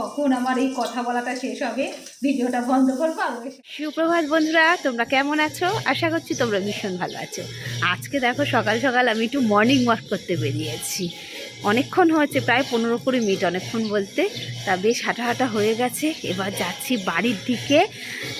কখন আমার এই কথা বলাটা শেষ হবে? ভিডিওটা বন্ধ করব সুপ্রভাত বন্ধুরা, তোমরা কেমন আছো? আশা করছি তোমরা ভীষণ ভালো আছো। আজকে দেখো সকাল সকাল আমি একটু মর্নিং ওয়াক করতে বেরিয়েছি। অনেকক্ষণ হয়েছে, প্রায় পনেরো কুড়ি মিনিট অনেকক্ষণ বলতে। তা বেশ হাঁটা হাঁটা হয়ে গেছে। এবার যাচ্ছি বাড়ির দিকে।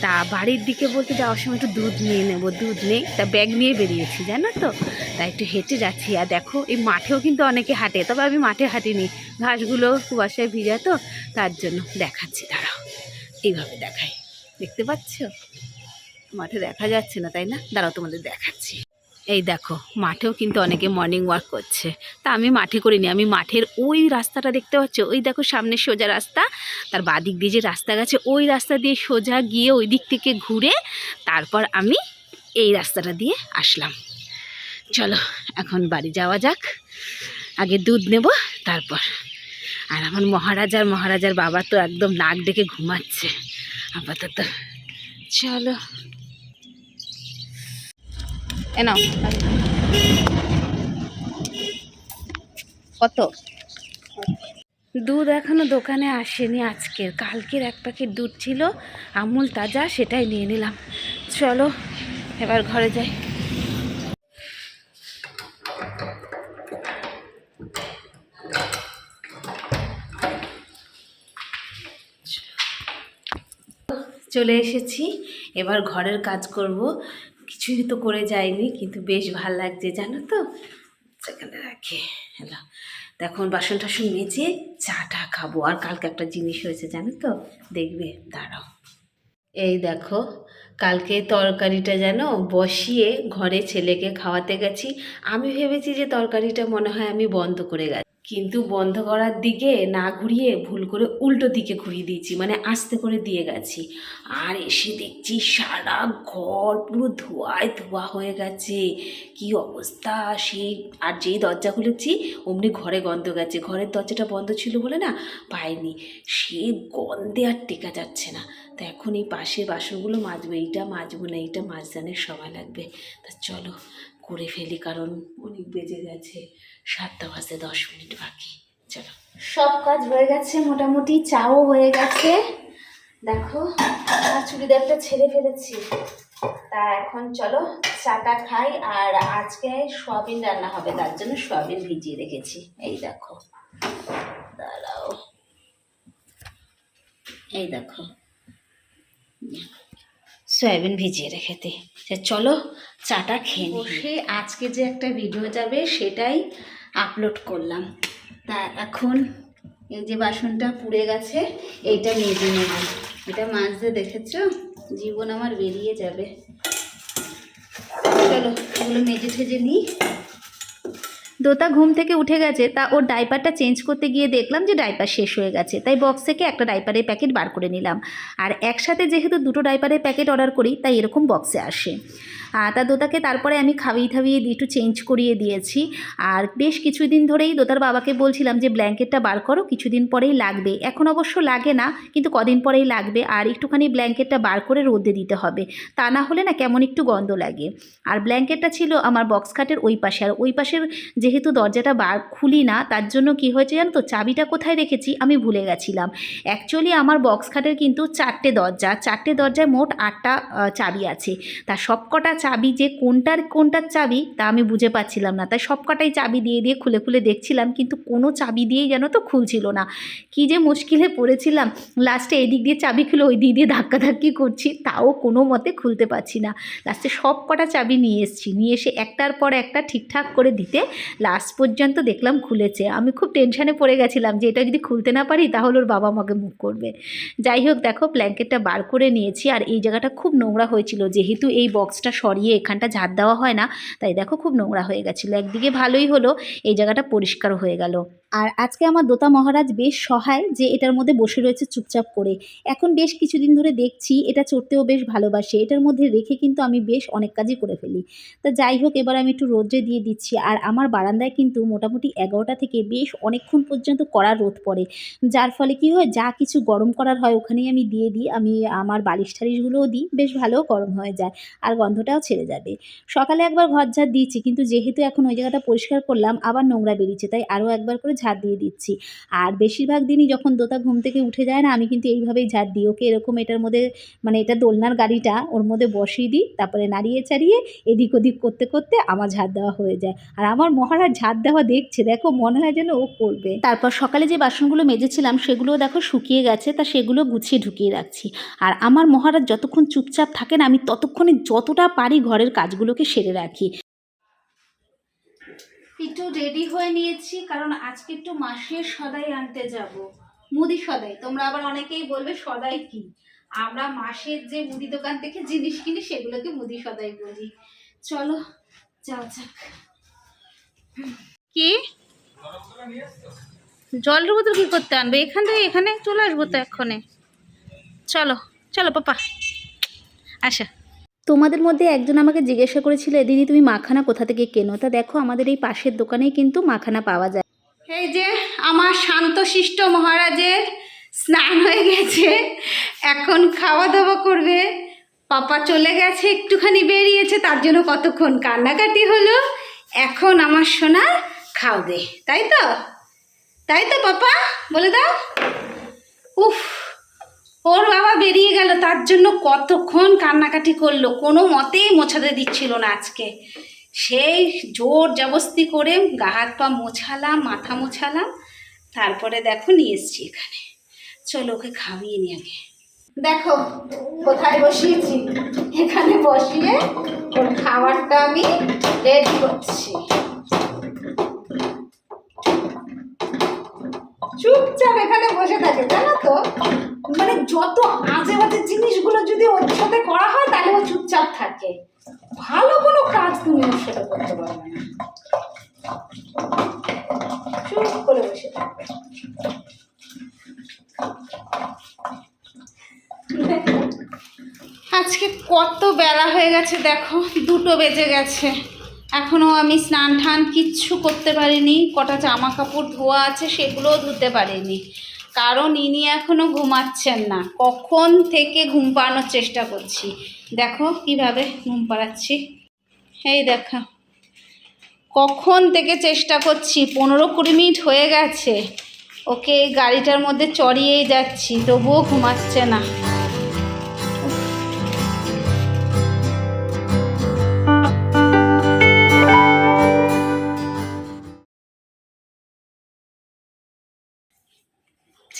তা বাড়ির দিকে বলতে যাওয়ার সময় একটু দুধ নিয়ে নেব, দুধ নেই। তা ব্যাগ নিয়ে বেরিয়েছি, জানো তো? তা একটু হেঁটে যাচ্ছি। আর দেখো, এই মাঠেও কিন্তু অনেকে হাঁটে, তবে আমি মাঠে হাঁটিনি। ঘাসগুলো কুয়াশায় ভিজা তো, তার জন্য দেখাচ্ছি, দাঁড়াও। এইভাবে দেখাই। দেখতে পাচ্ছ? মাঠে দেখা যাচ্ছে না, তাই না? দাঁড়াও, তোমাদের দেখাচ্ছি। এই দেখো, মাঠেও কিন্তু অনেকে মর্নিং ওয়াক করছে। তা আমি মাঠে করিনি, আমি মাঠের ওই রাস্তাটা দেখতে পাচ্ছ? ওই দেখো সামনে সোজা রাস্তা, তার বাদিক দিয়ে যে রাস্তা গেছে, ওই রাস্তা দিয়ে সোজা গিয়ে ওই দিক থেকে ঘুরে তারপর আমি এই রাস্তাটা দিয়ে আসলাম। চলো, এখন বাড়ি যাওয়া যাক, আগে দুধ নেব, তারপর। আর আমার মহারাজার মহারাজার বাবা তো একদম নাক ডেকে ঘুমাচ্ছে, আপাতত। চলো। এ নাও। কত? দুধ এখনও দোকানে আসেনি আজকের। কালকের এক প্যাকেট দুধ ছিল, আমুল তাজা সেটাই নিয়ে নিলাম। চলো, এবার ঘরে যাই। চলে এসেছি। এবার ঘরের কাজ করব। কিছুই তো করে যায়নি, কিন্তু বেশ ভালো লাগছে, জানো তো? সেখানে রাখি, হ্যালো। এখন বাসন টাসন মেজে চাটা খাব। আর কালকে একটা জিনিস হয়েছে, জানো তো? দেখবে, দাঁড়াও। এই দেখো, কালকে তরকারিটা যেন বসিয়ে ঘরে ছেলেকে খাওয়াতে গেছি। আমি ভেবেছি যে তরকারিটা মনে হয় আমি বন্ধ করে গেছি। কিন্তু বন্ধ করার দিকে না ঘুরিয়ে ভুল করে উল্টো দিকে ঘুরিয়ে দিয়েছি মানে আস্তে করে দিয়ে গেছি। আর এসে দেখছি সারা ঘর পুরো ধোয়ায় ধোয়া হয়ে গেছে। কি অবস্থা? সেই আর যেই দরজা খুলেছি, অমনি ঘরে গন্ধ গেছে। ঘরের দরজাটা বন্ধ ছিল বলে না পাইনি। সে গন্ধে আর টেকা যাচ্ছে না। তা এখন এই পাশে বাসনগুলো মাজবো, এইটা মাজবো না, এইটা মাজদানের সময় লাগবে। তা চলো করে ফেলি, কারণ অনেক বেজে গেছে। সাতটা বাজতে দশ মিনিট বাকি। চলো। সব কাজ হয়ে গেছে, মোটামুটি চাও হয়ে গেছে। দেখো চুড়িদারটা ছেড়ে ফেলেছি। তা এখন চলো, চাটা খাই, আর আজকে সোয়াবিন রান্না হবে, তার জন্য সোয়াবিন ভিজিয়ে রেখেছি। এই দেখো। দাঁড়াও। এই দেখো। সয়াবিন ভিজিয়ে রেখে দিই। চলো চাটা খেয়ে বসে আজকে যে একটা ভিডিও যাবে সেটাই আপলোড করলাম। তা এখন এই যে বাসনটা পুড়ে গেছে, এইটা মেজে নেব। এটা মাছ দিয়ে দেখেছ? জীবন আমার বেরিয়ে যাবে। চলো এগুলো মেজে ঠেজে নিই। দোতা ঘুম থেকে উঠে গেছে, তা ওর ডাইপারটা চেঞ্জ করতে গিয়ে দেখলাম যে ডাইপার শেষ হয়ে গেছে। তাই বক্স থেকে একটা ডাইপারের প্যাকেট বার করে নিলাম। আর একসাথে যেহেতু দুটো ডাইপারের প্যাকেট অর্ডার করি, তাই এরকম বক্সে আসে। তা দোতাকে তারপরে আমি খাইয়ে থাবিয়ে একটু চেঞ্জ করিয়ে দিয়েছি। আর বেশ কিছুদিন ধরেই দোতার বাবাকে বলছিলাম যে, ব্ল্যাঙ্কেটটা বার করো, কিছুদিন পরেই লাগবে। এখন অবশ্য লাগে না, কিন্তু কদিন পরেই লাগবে। আর একটুখানি ব্ল্যাঙ্কেটটা বার করে রোদে দিতে হবে। তা না হলে না কেমন একটু গন্ধ লাগে। আর ব্ল্যাঙ্কেটটা ছিল আমার বক্স খাটের ওই পাশে। আর ওই পাশের যেহেতু দরজাটা বার খুলি না, তার জন্য কি হয়েছে জানো তো? চাবিটা কোথায় রেখেছি আমি ভুলে গেছিলাম। অ্যাকচুয়ালি আমার বক্স খাটের কিন্তু চারটে দরজা, চারটে দরজায় মোট আটটা চাবি আছে। তা সবকটা চাবি যে কোনটার কোনটার চাবি তা আমি বুঝে পাচ্ছিলাম না। তাই সবকটাই চাবি দিয়ে দিয়ে খুলে খুলে দেখছিলাম, কিন্তু কোনো চাবি দিয়েই যেন তো খুলছিল না। কি যে মুশকিলে পড়েছিলাম। লাস্টে এদিক দিয়ে চাবি খুলে ওই দিক দিয়ে ধাক্কাধাক্কি করছি, তাও কোনো মতে খুলতে পারছি না। লাস্টে সব কটা চাবি নিয়ে এসেছি। নিয়ে এসে একটার পর একটা ঠিকঠাক করে দিতে লাস্ট পর্যন্ত দেখলাম খুলেছে। আমি খুব টেনশানে পড়ে গেছিলাম যে এটা যদি খুলতে না পারি তাহলে ওর বাবা আমাকে মুখ করবে। যাই হোক, দেখো ব্ল্যাঙ্কেটটা বার করে নিয়েছি আর এই জায়গাটা খুব নোংরা হয়েছিল। যেহেতু এই বক্সটা সরিয়ে এখানটা ঝাড় দেওয়া হয় না, তাই দেখো খুব নোংরা হয়ে গেছিল। একদিকে ভালোই হলো, এই জায়গাটা পরিষ্কার হয়ে গেল। আর আজকে আমার দোতা মহারাজ বেশ সহায় যে এটার মধ্যে বসে রয়েছে চুপচাপ করে। এখন বেশ কিছুদিন ধরে দেখছি এটা চড়তেও বেশ ভালোবাসে। এটার মধ্যে রেখে কিন্তু আমি বেশ অনেক কাজই করে ফেলি। তা যাই হোক, এবার আমি একটু রোদ্রে দিয়ে দিচ্ছি। আর আমার বারান্দায় কিন্তু মোটামুটি এগারোটা থেকে বেশ অনেকক্ষণ পর্যন্ত কড়া রোদ পড়ে। যার ফলে কি হয়, যা কিছু গরম করার হয় ওখানেই আমি দিয়ে দিই, আমি আমার বালিশ টালিশগুলোও দিই, বেশ ভালো গরম হয়ে যায় আর গন্ধটাও ছেড়ে যাবে। সকালে একবার ঘর ঝাড় দিয়েছি, কিন্তু যেহেতু এখন ওই জায়গাটা পরিষ্কার করলাম, আবার নোংরা বেরিয়েছে, তাই আরও একবার করে ঝাড় দিয়ে দিচ্ছি। আর বেশিরভাগ দিনই যখন দোতা ঘুম থেকে উঠে যায় না, আমি কিন্তু এইভাবেই ঝাড় দিই। ওকে এরকম এটার মধ্যে মানে এটা দোলনার গাড়িটা, ওর মধ্যে বসিয়ে দিই, তারপরে নাড়িয়ে চাড়িয়ে এদিক ওদিক করতে করতে আমার ঝাড় দেওয়া হয়ে যায়। আর আমার মহারাজ ঝাড় দেওয়া দেখছে, দেখো মনে হয় যেন ও করবে। তারপর সকালে যে বাসনগুলো মেজেছিলাম সেগুলোও দেখো শুকিয়ে গেছে, তা সেগুলো গুছিয়ে ঢুকিয়ে রাখছি। আর আমার মহারাজ যতক্ষণ চুপচাপ থাকেন, আমি ততক্ষণে যতটা পারি ঘরের কাজগুলোকে সেরে রাখি। একটু রেডি হয়ে নিয়েছি, কারণ আজকে একটু মাসের সদাই আনতে যাব। মুদি সদাই, তোমরা আবার অনেকেই বলবে সদাই কি? আমরা মাসের যে মুদি দোকান থেকে জিনিস কিনি, সেগুলোকে মুদি সদাই বলি। চলো যাও যাক। কি? জলের বোতল কি করতে আনবে? এখান থেকে এখানে চলে আসব তো এক্ষণে। চলো চলো পাপা। আচ্ছা তোমাদের মধ্যে একজন আমাকে জিজ্ঞাসা করেছিল দিদি তুমি মাখানা কোথা থেকে কেনো? তা দেখো আমাদের এই পাশের দোকানেই কিন্তু মাখানা পাওয়া যায়। এই যে আমার শান্তশিষ্ট মহারাজের স্নান হয়ে গেছে। এখন খাওয়া দাওয়া করবে। পাপা চলে গেছে একটুখানি বেরিয়েছে তার জন্য কতক্ষণ কান্নাকাটি হলো? এখন আমার সোনা খাও দে। তাই তো? তাই তো পাপা? বলে দাও। উফ, ওর বাবা বেরিয়ে গেল, তার জন্য কতক্ষণ কান্নাকাটি করল, কোনো মতেই মোছাতে দিচ্ছিল না আজকে। সেই জোর জবস্তি করে গা হাত পা মোছালাম, মাথা মোছালাম, তারপরে দেখো নিয়ে এসছি এখানে। চলো ওকে খাওয়িয়ে নি আগে। দেখো, কোথায় বসিয়েছি? এখানে বসিয়ে ওর খাবারটা আমি রেডি করছি। চুপচাপ এখানে বসে থাকে, জানো তো? মানে যত আজে বাজে জিনিসগুলো যদি ওর সাথে করা হয়, তাহলে ও চুপচাপ থাকে। ভালো কোনো কাজ তুমি ওর সাথে করতে পারবে না চুপ করে বসে থাকবে আজকে কত বেলা হয়ে গেছে দেখো, দুটো বেজে গেছে। এখনও আমি স্নান টান কিচ্ছু করতে পারিনি, কটা জামা কাপড় ধোয়া আছে সেগুলোও ধুতে পারিনি। কারণ ইনি এখনও ঘুমাচ্ছেন না। কখন থেকে ঘুম পাড়ানোর চেষ্টা করছি। দেখো কীভাবে ঘুম পাড়াচ্ছি। এই দেখা। কখন থেকে চেষ্টা করছি? পনেরো কুড়ি মিনিট হয়ে গেছে। ওকে গাড়িটার মধ্যে চড়িয়েই যাচ্ছি, তবুও ঘুমাচ্ছে না।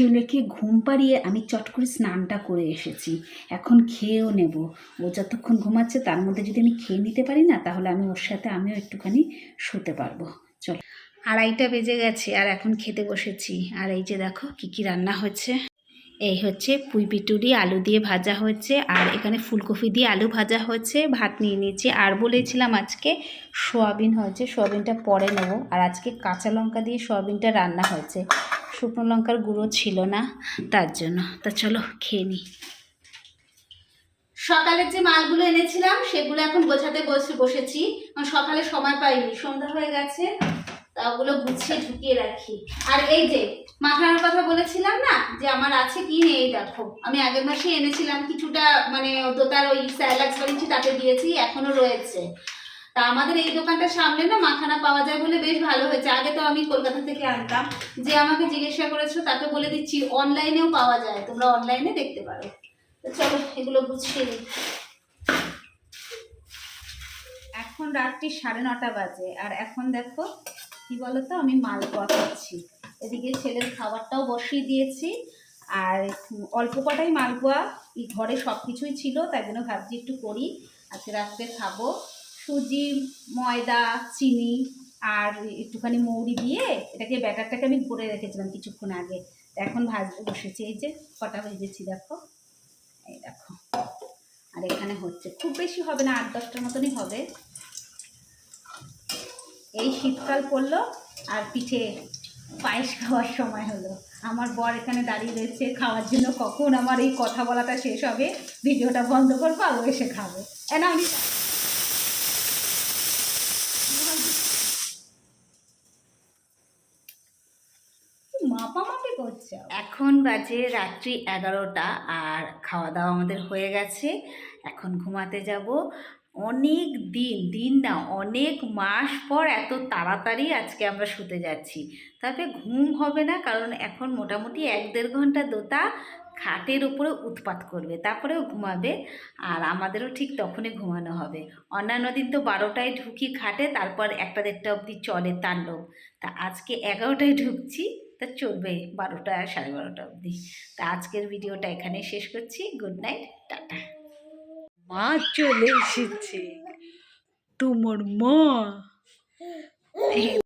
ছেলেকে ঘুম পাড়িয়ে আমি চট করে স্নানটা করে এসেছি। এখন খেয়েও নেব। ও যতক্ষণ ঘুমাচ্ছে তার মধ্যে যদি আমি খেয়ে নিতে পারি না, তাহলে আমি ওর সাথে আমিও একটুখানি শুতে পারব। চলো। আড়াইটা বেজে গেছে আর এখন খেতে বসেছি। আর এই যে দেখো কি কি রান্না হচ্ছে। এই হচ্ছে পুঁই পিটুরি আলু দিয়ে ভাজা হয়েছে আর এখানে ফুলকপি দিয়ে আলু ভাজা হয়েছে ভাত নিয়ে নিয়েছি। আর বলেছিলাম আজকে সোয়াবিন হয়েছে, সোয়াবিনটা পরে নেব। আর আজকে কাঁচা লঙ্কা দিয়ে সোয়াবিনটা রান্না হয়েছে। শুকনো লঙ্কার গুঁড়ো ছিল না, তার জন্য। তা চলো খেয়ে নিই সকালের যে মালগুলো এনেছিলাম, সেগুলো এখন গোছাতে বসে বসেছি। সকালে সময় পাইনি, সন্ধ্যা হয়ে গেছে, তা ওগুলো গুছিয়ে ঢুকিয়ে রাখি। আর এই যে মাখানোর কথা বলেছিলাম না, যে আমার আছে কি নেই দেখো। আমি আগের মাসে এনেছিলাম, কিছুটা মানে দোতার ওই স্যালাক্স বানিয়েছি, তাতে দিয়েছি এখনও রয়েছে। তা আমাদের এই দোকানটার সামনে না মাখানা পাওয়া যায় বলে বেশ ভালো হয়েছে। আগে তো আমি কলকাতা থেকে আনতাম। যে আমাকে জিজ্ঞাসা করেছ তাকে বলে দিচ্ছি, অনলাইনেও পাওয়া যায়। তোমরা অনলাইনে দেখতে পারো। তো চলো, এগুলো গুছিয়ে নিই। এখন রাত্রি সাড়ে নটা বাজে। আর এখন দেখো, কি বলতো, আমি মালপোয়া খাচ্ছি এদিকে ছেলের খাবারটাও বসিয়ে দিয়েছি। আর অল্প কটাই মালপোয়া ঘরে সব কিছুই ছিল, তাই জন্য ভাবছি একটু করি। আজকে রাত্রে খাব। সুজি, ময়দা, চিনি আর একটুখানি মৌরি দিয়ে এটাকে ব্যাটারটাকে আমি ভরে রেখেছিলাম কিছুক্ষণ আগে। এখন ভাজতে বসেছি, এই যে কটা ভেজেছি, দেখো। এই দেখো। আর এখানে হচ্ছে, খুব বেশি হবে না, আট দশটার মতনই হবে। এই শীতকাল পড়ল আর পিঠে পায়েস খাওয়ার সময় হলো। আমার বর এখানে দাঁড়িয়ে রয়েছে খাওয়ার জন্য। কখন আমার এই কথা বলাটা শেষ হবে, ভিডিওটা বন্ধ করব আর ও এসে খাবে। এনা আমি চাও এখন বাজে রাত্রি এগারোটা আর খাওয়া দাওয়া আমাদের হয়ে গেছে। এখন ঘুমাতে যাব। অনেক দিন দিন না, অনেক মাস পর এত তাড়াতাড়ি আজকে আমরা শুতে যাচ্ছি। তবে ঘুম হবে না, কারণ এখন মোটামুটি এক দেড় ঘণ্টা দোতা খাটের উপরে উৎপাত করবে, তারপরেও ঘুমাবে আর আমাদেরও ঠিক তখনই ঘুমানো হবে। অন্যান্য দিন তো বারোটায় ঢুকি খাটে, তারপর একটা দেড়টা অবধি চলে তাণ্ডব। তা আজকে এগারোটায় ঢুকছি। তা চলবে বারোটা সাড়ে বারোটা অবধি। তা আজকের ভিডিওটা এখানে শেষ করছি। Good night ta ta. মা চলে এসেছে। তোমার মা।